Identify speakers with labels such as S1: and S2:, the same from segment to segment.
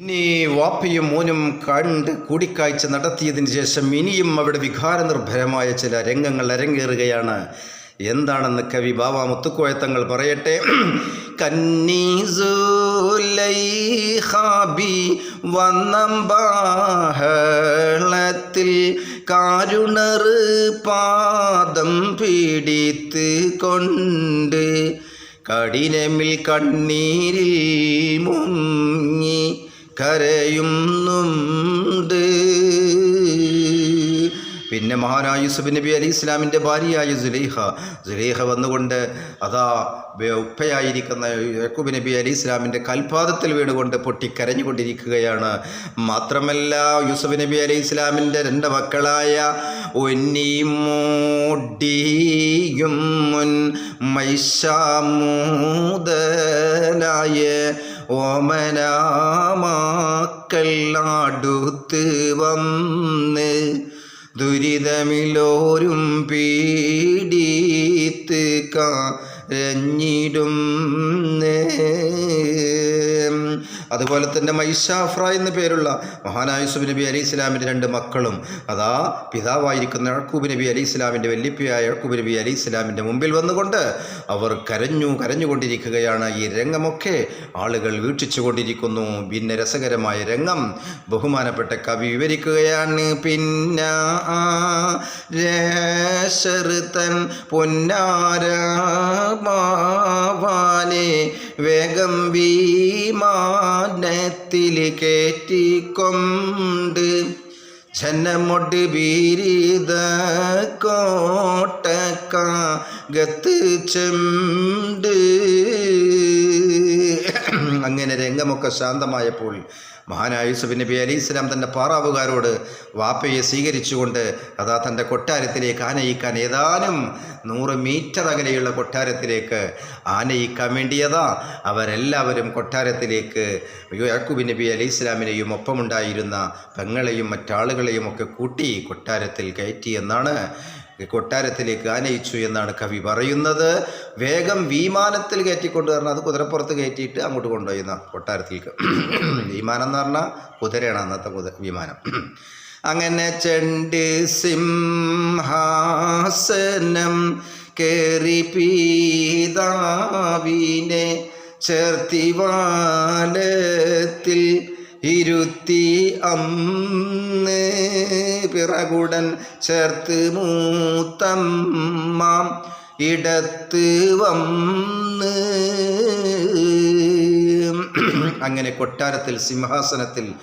S1: ഇനി വാപ്പയും മോനും കണ്ട് കൂടിക്കാഴ്ച നടത്തിയതിന് ശേഷം ഇനിയും അവിടെ വികാരനിർഭരമായ ചില രംഗങ്ങൾ അരങ്ങേറുകയാണ്. എന്താണെന്ന് കവി ബാബ മുത്തുക്കോയത്തങ്ങൾ പറയട്ടെ. കന്നീസുലൈഹാബി വന്നമ്പാഹളത്തിൽ കാരുണറ് പാദം പിടിത്ത് കൊണ്ട് കഠിനമിൽ കണ്ണീരിൽ മുങ്ങി കരയുന്നുണ്ട്. പിന്നെ മഹാനായ യൂസുഫ് നബി അലി ഇസ്ലാമിന്റെ ഭാര്യയായ സുലൈഹ സുലൈഹ വന്നുകൊണ്ട് അതാ ഉപ്പയായിരിക്കുന്ന യക്കൂബ് നബി അലി ഇസ്ലാമിന്റെ കൽപാദത്തിൽ വീണുകൊണ്ട് പൊട്ടിക്കരഞ്ഞുകൊണ്ടിരിക്കുകയാണ്. മാത്രമല്ല യൂസുഫ് നബി അലി ഇസ്ലാമിന്റെ രണ്ട് മക്കളായ ഒന്നിമോഡിയും മുൻ ഓമനാമാക്കൾ നാടുത്ത് വന്ന് ദുരിതമിലോരും പീഡീത്ത് കരഞ്ഞിടും അതുപോലെ തന്നെ മൈഷാഫ്ര എന്ന പേരുള്ള മഹാനായ യൂസുഫ് നബി അലി ഇസ്ലാമിന്റെ രണ്ട് മക്കളും അതാ പിതാവായിരിക്കുന്ന യഴക്കൂബ് നബി അലി ഇസ്ലാമിന്റെ വല്യപ്പയായ യഴക്കൂബ് നബി അലി ഇസ്ലാമിന്റെ മുമ്പിൽ വന്നുകൊണ്ട് അവർ കരഞ്ഞു കരഞ്ഞുകൊണ്ടിരിക്കുകയാണ്. ഈ രംഗമൊക്കെ ആളുകൾ വീക്ഷിച്ചു കൊണ്ടിരിക്കുന്നു ഭിന്ന രസകരമായ രംഗം. ബഹുമാനപ്പെട്ട കവി വിവരിക്കുകയാണ് പിന്നെ രേശറുത്തൻ പൊന്നാരമാവാനെ വേഗം വിമാനത്തിൽ കയറ്റിക്കൊണ്ട് ജനമൊട്ട് ബീരിത കോട്ടക്കാകത്ത് ചെണ്ട്. അങ്ങനെ രംഗമൊക്കെ ശാന്തമായപ്പോൾ മഹാനായ യൂസുഫ് നബി അലി ഇസ്ലാം തന്റെ പാറാവുകാരോട് വാപ്പയെ സ്വീകരിച്ചുകൊണ്ട് അതാ തന്റെ കൊട്ടാരത്തിലേക്ക് ആനയിക്കാൻ ഏതാനും നൂറ് മീറ്റർ അകലെയുള്ള കൊട്ടാരത്തിലേക്ക് ആനയിക്കാൻ വേണ്ടിയതാ അവരെല്ലാവരും കൊട്ടാരത്തിലേക്ക്. യാക്കൂബ് നബി അലി ഇസ്ലാമിനെയും ഒപ്പമുണ്ടായിരുന്ന പെങ്ങളെയും മറ്റാളുകളെയും ഒക്കെ കൂട്ടി കൊട്ടാരത്തിൽ കയറ്റി എന്നാണ് കൊട്ടാരത്തിലേക്ക് ആനയിച്ചു എന്നാണ് കവി പറയുന്നത്. വേഗം വിമാനത്തിൽ കയറ്റിക്കൊണ്ട് പറഞ്ഞാൽ അത് കുതിരപ്പുറത്ത് കയറ്റിയിട്ട് അങ്ങോട്ട് കൊണ്ടുപോയിരുന്ന കൊട്ടാരത്തിലേക്ക് വിമാനം എന്ന് പറഞ്ഞാൽ കുതിരയാണ് അന്നത്തെ കുതിര വിമാനം. അങ്ങനെ ചെണ്ട് സിംഹാസനം കേറി പീതാവിനെ ചേർത്തിവാലത്തിൽ ഇരുത്തി അന്ന് പിറകുടൻ ചേർത്ത് മൂത്തമ്മാം ഇടത്ത് വന്ന്. അങ്ങനെ കൊട്ടാരത്തിൽ സിംഹാസനത്തിൽ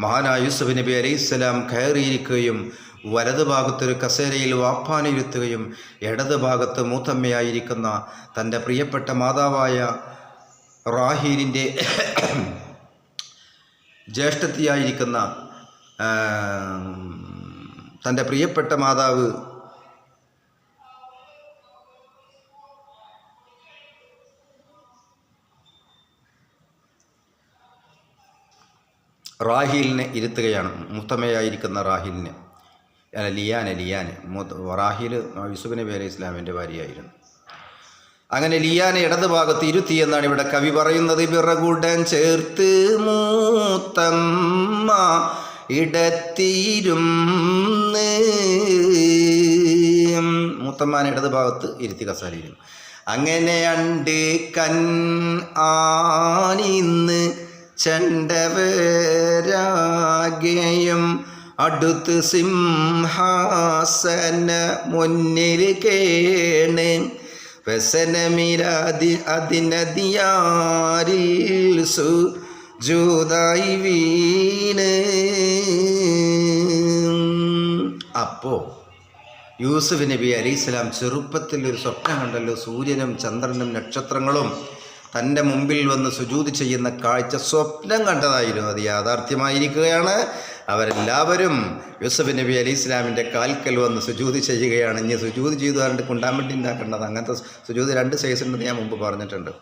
S1: മഹാനായ യൂസുഫ് നബി അലൈഹിസ്സലാം കയറിയിരിക്കുകയും വലതു ഭാഗത്തൊരു കസേരയിൽ വാപ്പാനിരുത്തുകയും ഇടത് ഭാഗത്ത് മൂത്തമ്മയായിരിക്കുന്ന തന്റെ പ്രിയപ്പെട്ട മാതാവായ റാഹീലിന്റെ ജ്യേഷ്ഠത്തിയായിരിക്കുന്ന തന്റെ പ്രിയപ്പെട്ട മാതാവ് റാഹീലിനെ ഇരുത്തുകയാണ്. മുത്തമ്മയായിരിക്കുന്ന റാഹീലിനെ അല്ല ലിയാനെ ലിയാനെ. റാഹിൽ യൂസുഫ് നബി ഇസ്ലാമിന്റെ ഭാര്യയായിരുന്നു. അങ്ങനെ ലിയാനെ ഇടത് ഭാഗത്ത് ഇരുത്തി എന്നാണ് ഇവിടെ കവി പറയുന്നത്. പിറകുടൻ ചേർത്ത് മൂത്തമ്മ ഇടത്തിരും മൂത്തമ്മാൻ ഇടത് ഭാഗത്ത് ഇരുത്തി കസാലിയിരുന്നു അങ്ങനെ അണ്ട് കൻ ആനിന്ന് ചെണ്ടവരാകയും അടുത്ത് സിംഹാസന മുന്നിൽ കേണ്. വ്യസനമിരാതി അതിനതിയാരിൽ സുജൂതായി വീണ്. അപ്പോ യൂസുഫ് നബി അലൈഹി സ്വലാം ചെറുപ്പത്തിൽ ഒരു സ്വപ്നം കണ്ടല്ലോ. സൂര്യനും ചന്ദ്രനും നക്ഷത്രങ്ങളും തന്റെ മുമ്പിൽ വന്ന് സുജൂത് ചെയ്യുന്ന കാഴ്ച സ്വപ്നം കണ്ടതായിരുന്നു. അത് യാഥാർത്ഥ്യമായിരിക്കുകയാണ്. അവരെല്ലാവരും യൂസഫ് നബി അലി ഇസ്ലാമിന്റെ കാൽക്കൽ വന്ന് സുജൂത് ചെയ്യുകയാണ്. ഇനി സുജൂത് ചെയ്തു പറഞ്ഞിട്ട് കുണ്ടാമ്പട്ടി ഉണ്ടാക്കേണ്ടത് അങ്ങനത്തെ സുജൂത് രണ്ട് സൈസ് ഉണ്ടെന്ന് ഞാൻ മുമ്പ് പറഞ്ഞിട്ടുണ്ട്.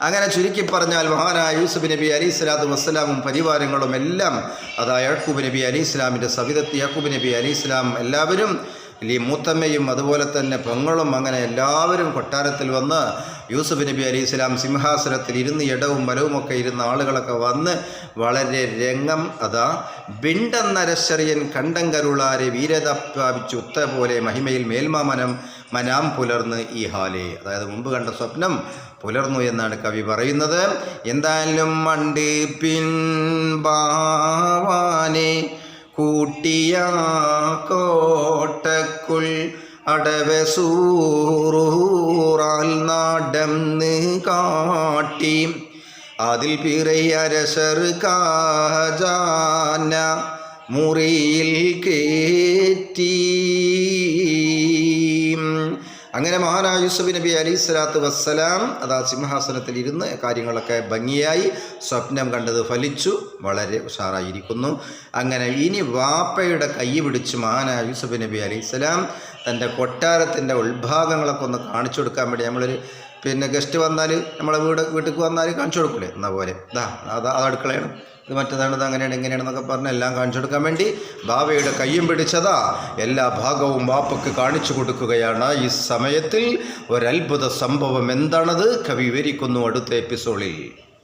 S1: അങ്ങനെ ചുരുക്കി പറഞ്ഞാൽ മഹാനായ യൂസുഫ് നബി അലി സ്വലാത്തു വസ്സലാമും പരിവാരങ്ങളും എല്ലാം അതാ യാക്കൂബ് നബി അലി ഇസ്ലാമിന്റെ സവിധത്ത് യാക്കൂബ് നബി അലി ഇസ്ലാം എല്ലാവരും ഈ മൂത്തമ്മയും അതുപോലെ തന്നെ പെങ്ങളും അങ്ങനെ എല്ലാവരും കൊട്ടാരത്തിൽ വന്ന് യൂസുഫ് നബി അലി ഇസ്ലാം സിംഹാസനത്തിൽ ഇരുന്ന് ഇടവും വലവുമൊക്കെ ഇരുന്ന ആളുകളൊക്കെ വന്ന് വളരെ രംഗം അതാ ബിണ്ടെന്നരശ്ശറിയൻ കണ്ടങ്കരുളാരെ വീരത പ്രാപിച്ചു ഉത്ത പോലെ മഹിമയിൽ മേൽമാമനം മനാം പുലർന്ന് ഈ ഹാലേ. അതായത് മുമ്പ് കണ്ട സ്വപ്നം പുലർന്നു എന്നാണ് കവി പറയുന്നത്. എന്തായാലും മണ്ട് പിൻഭാവാനെ കൂട്ടിയ കോട്ടക്കുൾ അടവസൂറൂറാൽ നാടം കാട്ടി. അതിൽ പിറയരസർ കാജാന മുറിയിൽ കേറ്റി. അങ്ങനെ മഹാനായ യൂസുഫ് നബി അലൈഹി സ്വലാത്തു വസ്സലാം അതാ സിംഹാസനത്തിൽ ഇരുന്ന് കാര്യങ്ങളൊക്കെ ഭംഗിയായി സ്വപ്നം കണ്ടത് ഫലിച്ചു വളരെ ഉഷാറായിരിക്കുന്നു. അങ്ങനെ ഇനി വാപ്പയുടെ കൈ പിടിച്ച് മഹാനായ യൂസുഫ് നബി അലൈഹി സ്വലാം തന്റെ കൊട്ടാരത്തിന്റെ ഉൾഭാഗങ്ങളൊക്കെ ഒന്ന് കാണിച്ചു കൊടുക്കാൻ വേണ്ടി നമ്മളൊരു പിന്നെ ഗസ്റ്റ് വന്നാൽ നമ്മളെ വീട് വീട്ടിൽ വന്നാൽ കാണിച്ചു കൊടുക്കൂലേ? എന്ന പോലെ. അത് അത് അടുക്കളയാണ്. ഇത് മറ്റേതാണ് ഇത് അങ്ങനെയാണ് ഇങ്ങനെയാണെന്നൊക്കെ പറഞ്ഞ് എല്ലാം കാണിച്ചു കൊടുക്കാൻ വേണ്ടി ബാബയുടെ കയ്യും പിടിച്ചതാ. എല്ലാ ഭാഗവും ബാപ്പയ്ക്ക് കാണിച്ചു കൊടുക്കുകയാണ്. ഈ സമയത്തിൽ ഒരത്ഭുത സംഭവം എന്താണത്? കവി വിവരിക്കുന്നു അടുത്ത എപ്പിസോഡിൽ.